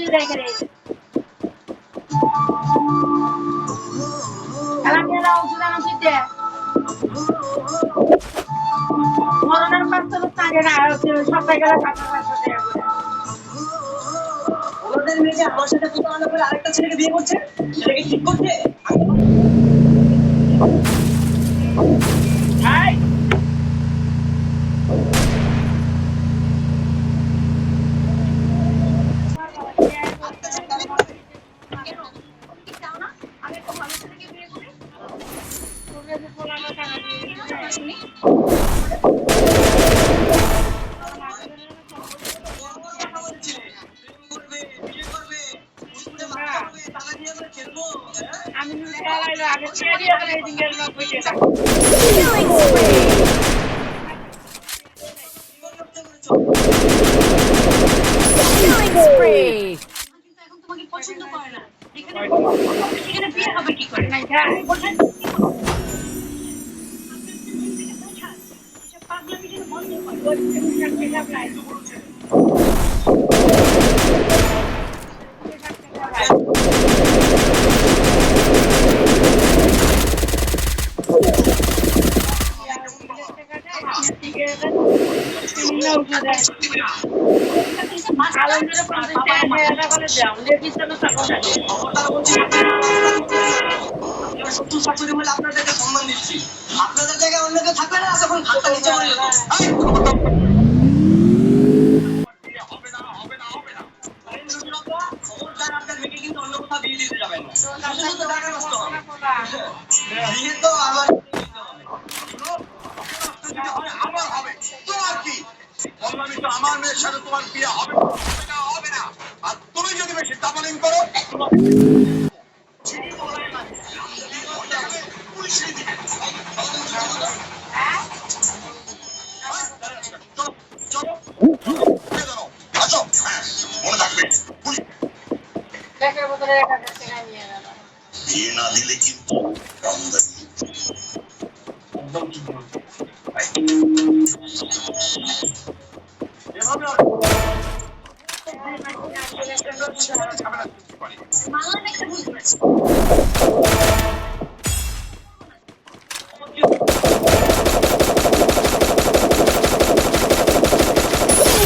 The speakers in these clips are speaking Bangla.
ওসমান ভাই কোনো সমস্যা এই তোমার ছেলে কি আমার মেয়ে বিয়ে হবে? কি আমার মেয়ে বিয়ে? তোমার ছেলে হবে বিয়ে? মরণের পাঁচশো টাকা না ওদের মেয়ে আমার সাথে প্রতারণা করে আরেকটা ছেলেকে বিয়ে করছে সেটাকে ঠিক করছে Killing spree. Killing আপনাদের জায়গায় অন্য কেউ থাকবে না তখন খাতা নিচে বললামই তো আমার মেয়ের সাথে তোমার বিয়ে হবে না, হবে না না আর তুমি যদি বেশি দাপালিং করো তোমার ছিনিয়ে বলাই না।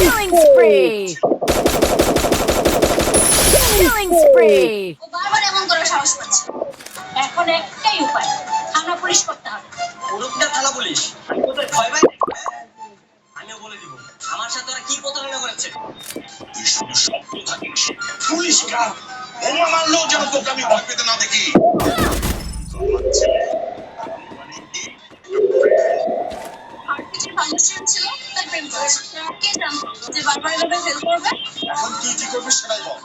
Killing spree. Killing spree. বারবার এমন করার সাহস পাচ্ছে। এখন একটাই উপায় আমরা পুলিশ করতে হবে। পুরুষটা থানা পুলিশ আমি কোথায় ভয় পাই আমিও বলে দিব। আমার সাথে ওরা কি প্রতারণা করেছে তুই শব্দ থাকিস। পুলিশ কেন? বোমা মারলেও যেন তোকে আমি ভয় পেতে না দেখি। আমার ছেলে, তাই প্রেম করেছে কে জানতো যে বারবার এভাবে ফেল করবে এখন তুই কি করবি সেটাই বল।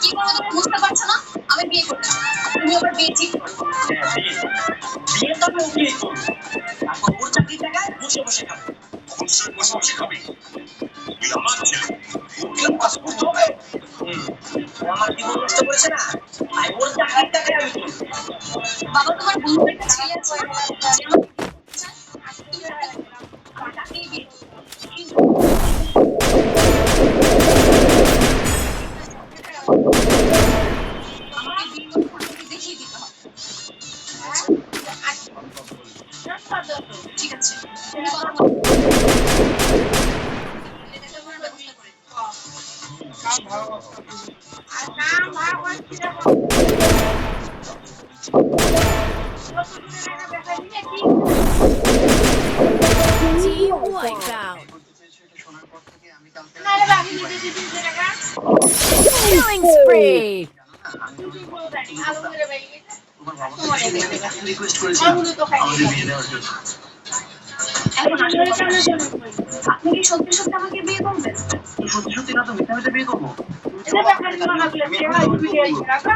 কি করব তুমি বুঝতে পারছ না আমি বিয়ে করতে চাই। তুমি আবার বিয়ে ঠিক করো নষ্ট করেছে না? তাই ওর চাকরির টাকায় আমি বাবা তোমার বন্ধু একটা ছেলে আছে যে আমাকে Killing spree. রিকোয়েস্ট খাই আমাদের বিয়ে দেওয়ার জন্য আপনি কি সত্যি সত্যি আমাকে বিয়ে করবেন? সত্যি সত্যি না তো মিথ্যা মিথ্যা বিয়ে করব। এটা ব্যাপারে লাগলে সেবা ভিডিও আইছে টাকা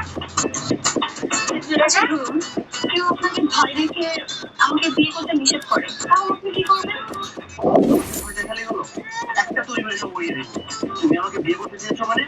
ধরুন কেউ আপনাকে ভয় রেখে আমাকে বিয়ে করতে নিষেধ করে। তাহলে আপনি কি করবেন? হলো। একটা তৈরি করে সব উড়িয়ে তুমি আমাকে বিয়ে করতে চেয়েছো মানে?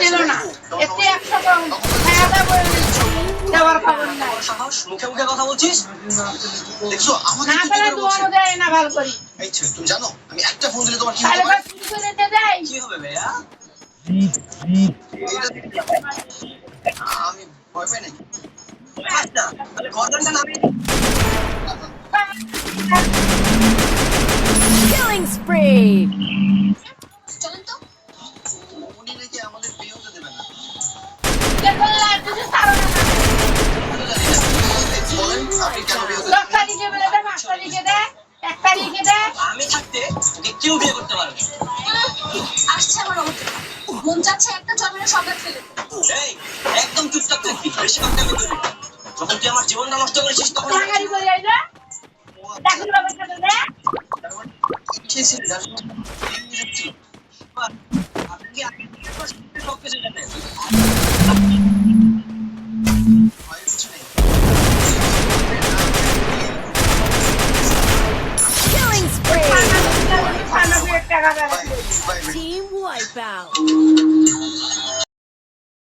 ছিল না। এতে একশো দেওয়ার খবর নাই। মুখে মুখে কথা বলছিস? দেখছ আমাকে না বলছে? দোয়ানো দেয় না ভালো করি। এই তুমি জানো আমি একটা ফোন দিলে তোমার কি হবে? বাস শুরু করে দিতে দেয়। কি হবে ভাইয়া? আমি ভয় পাই নাকি? আচ্ছা তাহলে গর্দনটা নামিয়ে Killing spree. বলেন আপনি কেন বিয়ে হতে দশ তারিখে বেলে দেয় পাঁচ তারিখে দেয় দেয় আমি থাকতে কেউ বিয়ে করতে পারবে আসছে আমার অবস্থা মন চাচ্ছে একটা জন্মের সবাই ফেলে এই একদম চুপচাপ থাকবি বেশি কথা করবি যখন তুই আমার জীবনটা নষ্ট করেছিস তখন টাকারি করে আইলে দেখুন বাবার সাথে দেয় কি ছিল আপনি কি আগে থেকে সব কিছু জানেন